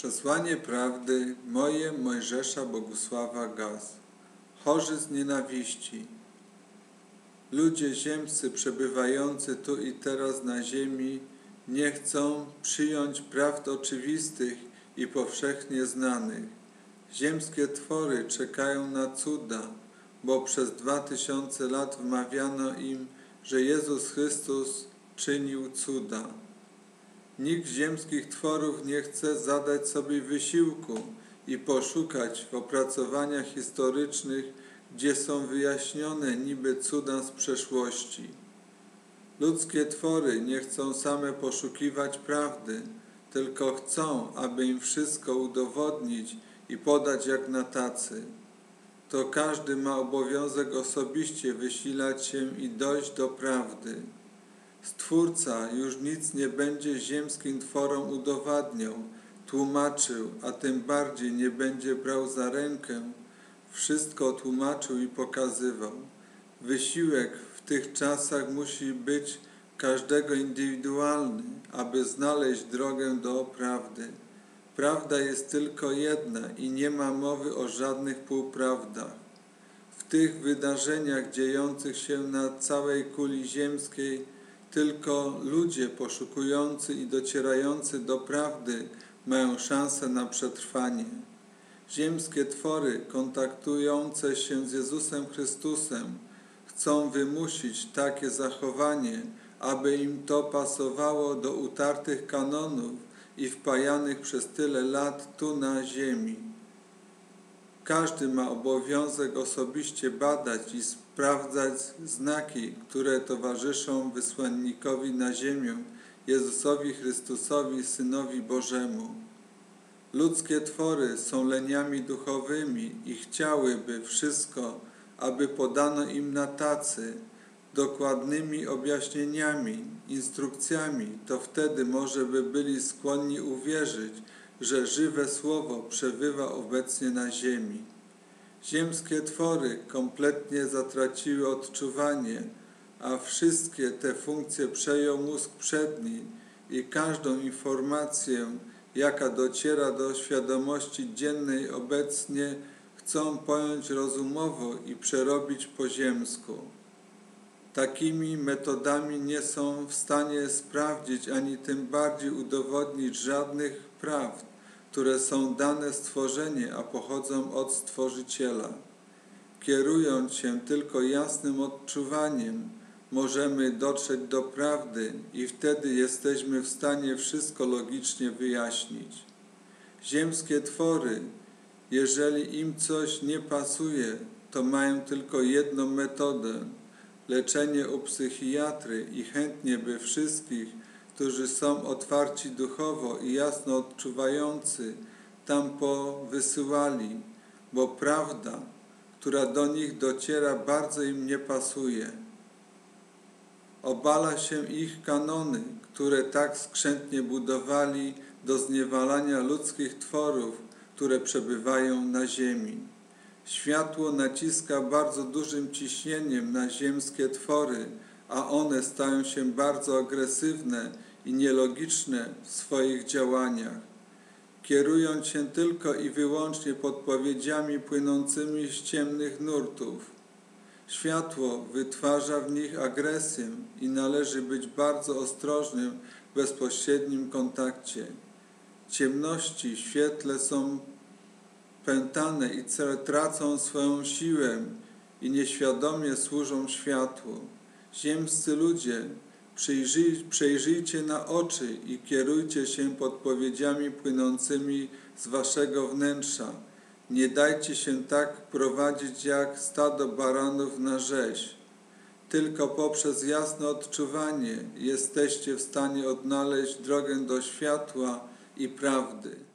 Przesłanie prawdy moje Mojżesza Bogusława Gaz. Chorzy z nienawiści. Ludzie ziemscy przebywający tu i teraz na ziemi nie chcą przyjąć prawd oczywistych i powszechnie znanych. Ziemskie twory czekają na cuda, bo przez dwa tysiące lat wmawiano im, że Jezus Chrystus czynił cuda. Nikt ziemskich tworów nie chce zadać sobie wysiłku i poszukać w opracowaniach historycznych, gdzie są wyjaśnione niby cuda z przeszłości. Ludzkie twory nie chcą same poszukiwać prawdy, tylko chcą, aby im wszystko udowodnić i podać jak na tacy. To każdy ma obowiązek osobiście wysilać się i dojść do prawdy. Stwórca już nic nie będzie ziemskim tworom udowadniał, tłumaczył, a tym bardziej nie będzie brał za rękę. Wszystko tłumaczył i pokazywał. Wysiłek w tych czasach musi być każdego indywidualny, aby znaleźć drogę do prawdy. Prawda jest tylko jedna i nie ma mowy o żadnych półprawdach. W tych wydarzeniach dziejących się na całej kuli ziemskiej tylko ludzie poszukujący i docierający do prawdy mają szansę na przetrwanie. Ziemskie twory kontaktujące się z Jezusem Chrystusem chcą wymusić takie zachowanie, aby im to pasowało do utartych kanonów i wpajanych przez tyle lat tu na ziemi. Każdy ma obowiązek osobiście badać i sprawdzać znaki, które towarzyszą wysłannikowi na ziemię, Jezusowi Chrystusowi, Synowi Bożemu. Ludzkie twory są leniami duchowymi i chciałyby wszystko, aby podano im na tacy, dokładnymi objaśnieniami, instrukcjami, to wtedy może by byli skłonni uwierzyć, że żywe słowo przebywa obecnie na ziemi. Ziemskie twory kompletnie zatraciły odczuwanie, a wszystkie te funkcje przejął mózg przedni i każdą informację, jaka dociera do świadomości dziennej obecnie, chcą pojąć rozumowo i przerobić po ziemsku. Takimi metodami nie są w stanie sprawdzić ani tym bardziej udowodnić żadnych prawd, które są dane stworzenie, a pochodzą od Stworzyciela. Kierując się tylko jasnym odczuwaniem, możemy dotrzeć do prawdy i wtedy jesteśmy w stanie wszystko logicznie wyjaśnić. Ziemskie twory, jeżeli im coś nie pasuje, to mają tylko jedną metodę leczenie u psychiatry i chętnie by wszystkich, którzy są otwarci duchowo i jasno odczuwający, tam powysyłali, bo prawda, która do nich dociera, bardzo im nie pasuje. Obala się ich kanony, które tak skrzętnie budowali do zniewalania ludzkich tworów, które przebywają na ziemi. Światło naciska bardzo dużym ciśnieniem na ziemskie twory, a one stają się bardzo agresywne i nielogiczne w swoich działaniach. Kierując się tylko i wyłącznie podpowiedziami płynącymi z ciemnych nurtów. Światło wytwarza w nich agresję i należy być bardzo ostrożnym w bezpośrednim kontakcie. Ciemności w świetle są pętane i tracą swoją siłę i nieświadomie służą światłu. Ziemscy ludzie, przyjrzyj, przejrzyjcie na oczy i kierujcie się podpowiedziami płynącymi z waszego wnętrza. Nie dajcie się tak prowadzić jak stado baranów na rzeź. Tylko poprzez jasne odczuwanie jesteście w stanie odnaleźć drogę do światła i prawdy.